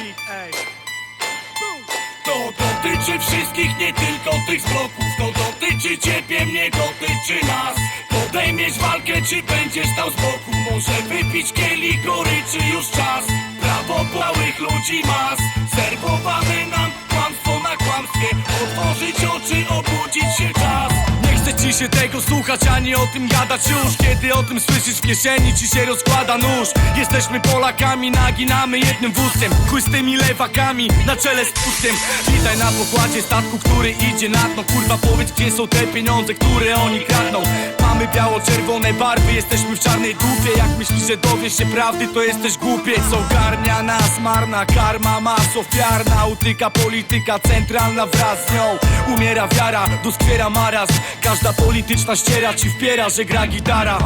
hit, ej. To dotyczy wszystkich, nie tylko tych z bloków. To dotyczy ciebie, mnie dotyczy nas. Podejmiesz walkę, czy będziesz stał z boku? Może wypić kielich goryczy już czas? Prawo małych ludzi mas. Serwowane nam kłamstwo na kłamstwie. Otworzyć oczy, obudzić się się tego słuchać, ani o tym gadać już. Kiedy o tym słyszysz w kieszeni, ci się rozkłada nóż. Jesteśmy Polakami, naginamy jednym wózkiem. Chuj z tymi lewakami, na czele z pustkiem Witaj na pokładzie statku, który idzie na dno. Kurwa powiedz, gdzie są te pieniądze, które oni kradną? Mamy biało-czerwone barwy, jesteśmy w czarnej dupie. Jak myślisz, że dowiesz się prawdy, to jesteś głupiec Ogarnia nas marna karma, mas ofiarna. Utyka polityka centralna wraz z nią. Umiera wiara, doskwiera marazm. Każda polityczna ściera ci wpiera, że gra gitara.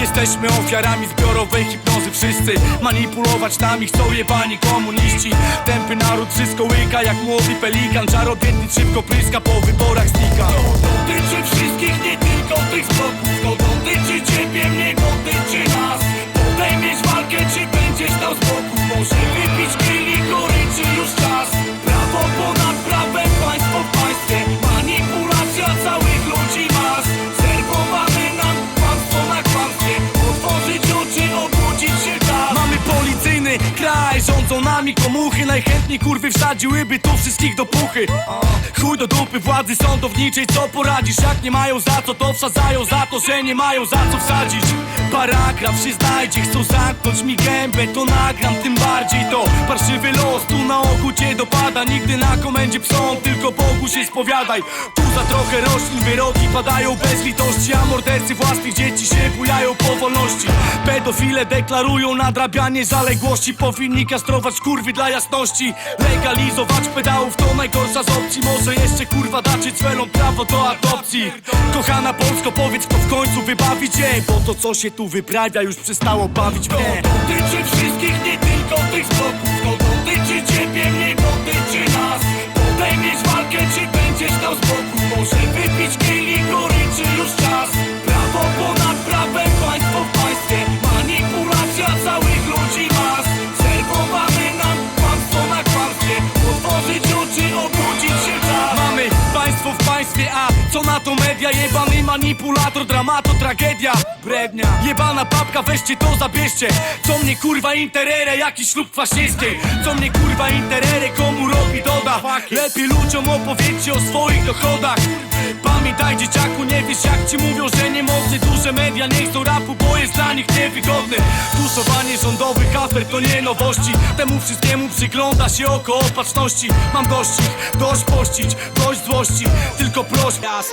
Jesteśmy ofiarami zbiorowej hipnozy. Wszyscy Manipulować nami chcą jebani komuniści. Tępy naród wszystko łyka jak młody pelikan. Czarodziejny szybko pryska po wyborach znika. To dotyczy wszystkich, nie tylko tych z bloków To dotyczy ciebie, mnie dotyczy nas nami komuchy Najchętniej kurwy wsadziłyby tu wszystkich do puchy. Chuj do dupy władzy sądowniczej, co poradzisz? Jak nie mają za co, to wsadzają za to, że nie mają za co wsadzić. Paragraf się znajdzie, chcą zamknąć mi gębę, to nagram tym bardziej to Parszywy los tu na oku cię dopada. Nigdy na komendzie psom, tylko Bogu się spowiadaj. Tu za trochę roślin wyroki padają bez litości A mordercy własnych dzieci się bujają po wolności. Pedofile deklarują nadrabianie zaległości Powinni kastrować kurwy dla jasności. Legalizować pedałów to najgorsza z opcji Może jeszcze kurwa dacie cwelom prawo do adopcji. Kochana Polsko powiedz kto w końcu wybawi cię Bo to co się tu wyprawia już przestało bawić To mnie. Dotyczy wszystkich, nie tylko tych z bloków To dotyczy ciebie, mnie dotyczy nas. Podejmiesz walkę, czy boku Może co na to media? Jebany manipulator, dramato, tragedia. Brednia Jebana papka, weźcie to, zabierzcie. Co mnie kurwa interere, jakiś ślub faszyskiej Co mnie kurwa interere, komu robi doda? Lepiej ludziom opowiedzcie o swoich dochodach Pamiętaj dzieciaku, nie wiesz jak ci mówią, że nie mocny. Duże media nie chcą rapu, bo jest dla nich niewygodny. Tuszowanie rządowych afer to nie nowości. Temu wszystkiemu przygląda się oko opatrzności. Mam ich, dość pościć, dość złości. Tylko proś raz.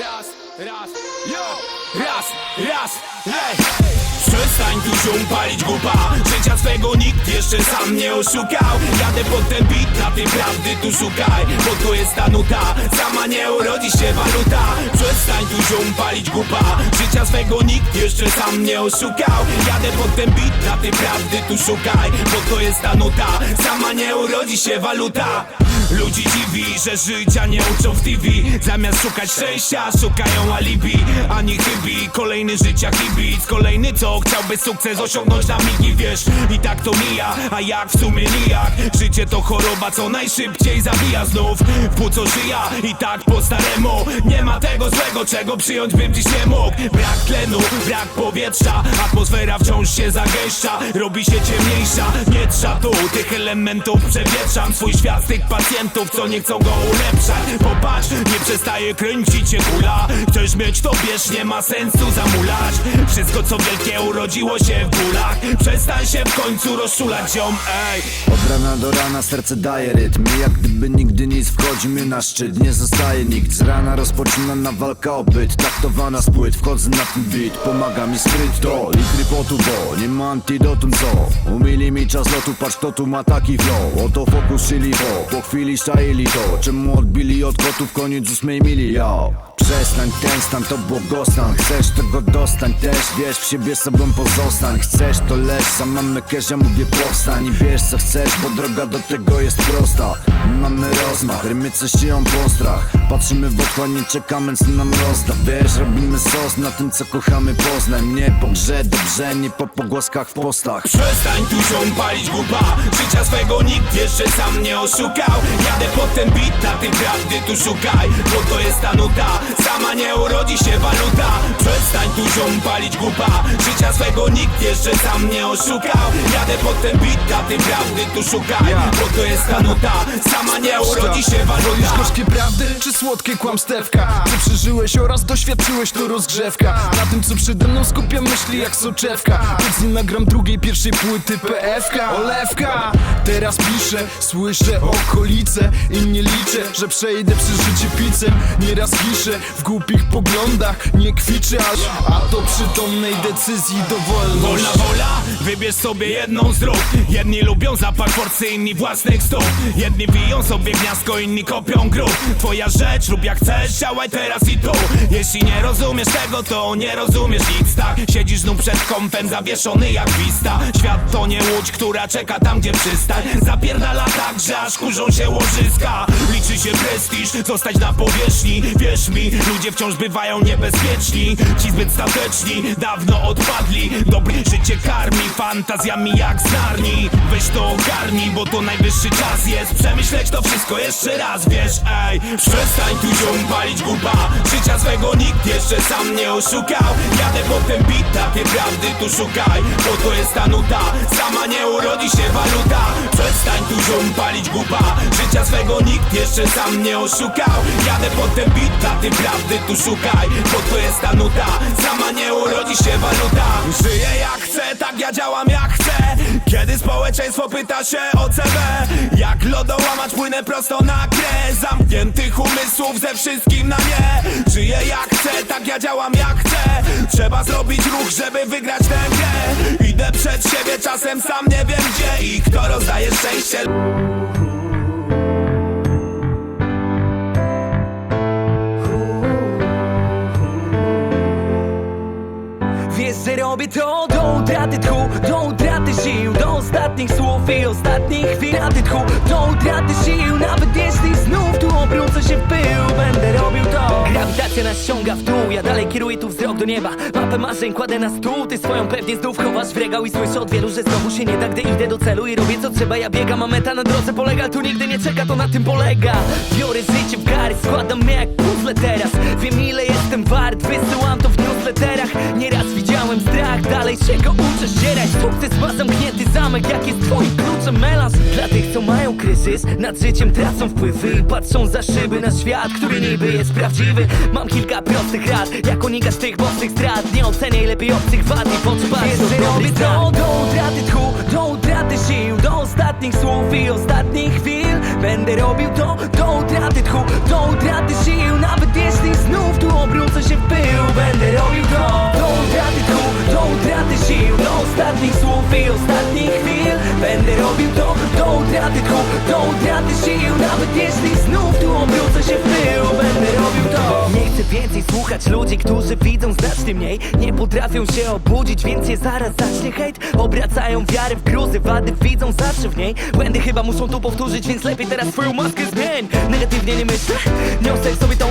Raz, raz, yo! Raz, raz, hej! Przestań tu się palić głupa. Życia swego nikt jeszcze sam nie oszukał. Jadę pod ten beat, na tej prawdy tu szukaj. Bo to jest ta nuta, sama nie urodzi się waluta. Przestań tu się palić głupa. Życia swego nikt jeszcze sam nie oszukał. Jadę pod ten beat, na tej prawdy tu szukaj. Bo to jest ta nuta, sama nie urodzi się waluta Ludzi dziwi, że życia nie uczą w TV Zamiast szukać szczęścia, szukają alibi Ani chybi, kolejny życia kibic Kolejny co chciałby sukces osiągnąć na migi, wiesz? I tak to mija, a jak w sumie nijak? Życie to choroba, co najszybciej zabija znów. W płuco żyja i tak po staremu. Nie ma tego złego, czego przyjąć bym dziś nie mógł. Brak tlenu, brak powietrza Atmosfera wciąż się zagęszcza. Robi się ciemniejsza, nie trzeba tu. Tych elementów Przewietrzam. Swój świat z tych pacjentów, co nie chcą go ulepszać. Popatrz, nie przestaje kręcić się kula. Chcesz mieć to bierz, nie ma sensu zamulać. Wszystko co wielkie urodziło się w bólach. Przestań się w końcu rozczulać ziom, ej. Od rana do rana serce daje rytm. Jak gdyby nigdy nic wchodzimy na szczyt Nie zostaje nikt. Z rana rozpoczynana walka o byt. Traktowana z płyt, wchodzę na ten beat. Pomaga mi skryć to Litry potu, bo nie ma antidotum co? Umili mi czas lotu, patrz kto tu ma taki flow. Oto fokus szyli bo Po chwili szczaili to Czemu odbili od kotów koniec ósmej mili, yo. Przestań ten stan, to błogostan Chcesz tego dostań też, wiesz w siebie sobą pozostań. Chcesz to lecz, sam mamy cash, ja mówię powstań. I wiesz co chcesz, bo droga do tego jest prosta. Mamy rozmach, rymy coś sieją postrach Patrzymy w otchłań, nie czekamy co nam rozda. Wiesz, robimy sos na tym co kochamy Poznaj mnie. Po grze, dobrze, nie po pogłaskach w postach. Przestań tu ziom palić guba Życia swego nikt jeszcze sam nie oszukał Jadę pod ten beat, na tym prawdy tu szukaj Bo to jest ta nuta, sama nie urodzi się waluta. Przestań tu ziom palić guba Życia swego nikt jeszcze sam nie oszukał. Jadę pod ten beat, na tym prawdy tu szukaj Bo to jest ta nuta, sama nie urodzi się Wolisz waluta gorzkie prawdy czy słodkie kłamstewka? Ty przeżyłeś oraz doświadczyłeś tu rozgrzewka Na tym co przede mną skupiam myśli jak soczewka. Więc nie nagram drugiej, pierwszej płyty PFK Olewka. Teraz piszę, słyszę okolice I nie liczę, że przejdę przez życie picem Nieraz kiszę w głupich poglądach Nie kwiczę aż, a to przytomnej decyzji dowolność. Wolna wola, wybierz sobie jedną z dróg Jedni lubią zapach porcy, inni własnych stóp Jedni wiją sobie gniazdko, inni kopią grób Twoja rzecz, lub jak chcesz, działaj teraz i tu. Jeśli nie rozumiesz tego, to nie rozumiesz nic, tak? Siedzisz znów przed kąpem, zawieszony jak wista Świat to nie łódź, która czeka tam, gdzie przystań. Zapierdala tak, że aż kurzą się Liczy się prestiż, zostać na powierzchni. Wierz mi, ludzie wciąż bywają niebezpieczni. Ci zbyt stateczni, dawno odpadli. Dobre życie karmi, fantazjami jak z Narni Weź to ogarnij, bo to najwyższy czas jest. Przemyśleć to wszystko jeszcze raz, wiesz, ej. Przestań tu ziom palić guba. Życia swego nikt jeszcze sam nie oszukał. Jadę po ten beat, takie prawdy tu szukaj. Bo to jest ta nuta, sama nie urodzi się waluta. Przestań tu ziom palić guba Życia swego nikt jeszcze sam nie oszukał. Jadę po ten beat, takie prawdy tu szukaj Bo to jest ta nuta, sama nie urodzi się waluta. Żyję jak chcę, tak ja działam jak chcę. Kiedy społeczeństwo pyta się o CB Jak lodołamacz płynę prosto na grę Zamkniętych umysłów ze wszystkim na nie. Żyję jak chcę, tak ja działam jak chcę. Trzeba zrobić ruch, żeby wygrać tę grę. Idę przed siebie, czasem sam nie wiem gdzie I kto rozdaje szczęście Wiesz, że robię to do utraty tchu Do utraty sił, do ostatnich słów i ostatnich chwil. Utraty tchu, do utraty sił Nawet jeśli znów tu obrócę się w pył Będę robił to. Grawitacja nas ściąga w dół Ja dalej kieruję tu wzrok do nieba. Mapę marzeń kładę na stół Ty swoją pewnie znów chowasz w regał I słyszę od wielu, że znowu się nie da Gdy idę do celu i robię co trzeba. Ja biegam, a meta na drodze polega Tu nigdy nie czeka, to na tym polega. Biorę życie w garść, składam mnie jak puzzle teraz. Wiem ile jestem wart, wysyłam to w newsletterach. Nieraz widziałem strach, dalej się go uczę ścierać Sukces ma zamknięty zamek, jak jest twoim kluczem melanż? Dla tych co mają kryzys, nad życiem tracą wpływy. I patrzą za szyby na świat, który niby jest prawdziwy. Mam kilka prostych rad, jak unikać tych bocznych strat. Nie oceniaj lepiej obcych wad i potrzeba robię to do utraty tchu, do utraty sił Do ostatnich słów i ostatnich chwil. Będę robił to do utraty tchu, do utraty sił. Nawet jeśli znów tu obrócę się w pył. Będę robił to do utraty tchu, ostatnich słów i ostatnich chwil. Będę robił to do utraty tchu, do utraty sił. Nawet jeśli znów tu obrócę się w pył Będę robił to. Nie chcę więcej słuchać ludzi, którzy widzą znacznie mniej. Nie potrafią się obudzić, więc je zaraz zacznie hejt. Obracają wiarę w gruzy, wady widzą zawsze w niej. Błędy chyba muszą tu powtórzyć, więc lepiej teraz swoją maskę zmień. Negatywnie nie myślę, niosę sobie więc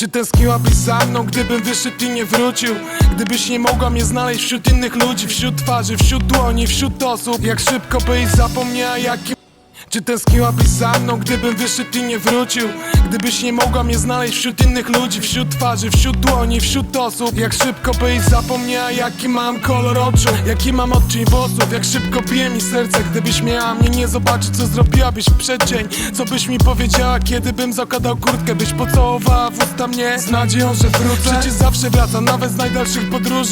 Czy tęskniłabyś za mną, gdybym wyszedł i nie wrócił? Gdybyś nie mogła mnie znaleźć wśród innych ludzi Wśród twarzy, wśród dłoni, wśród osób Jak szybko byś zapomniała jakim czy tęskniłabyś za mną, gdybym wyszedł i nie wrócił? Gdybyś nie mogła mnie znaleźć wśród innych ludzi Wśród twarzy, wśród dłoni, wśród osób. Jak szybko byś zapomniała jaki mam kolor oczu Jaki mam odcień włosów, jak szybko bije mi serce Gdybyś miała mnie nie zobaczyć, co zrobiłabyś w przeddzień. Co byś mi powiedziała, kiedy bym zakładał kurtkę Byś pocałowała w usta mnie z nadzieją, że wrócę. Przecież zawsze wracam, nawet z najdalszych podróży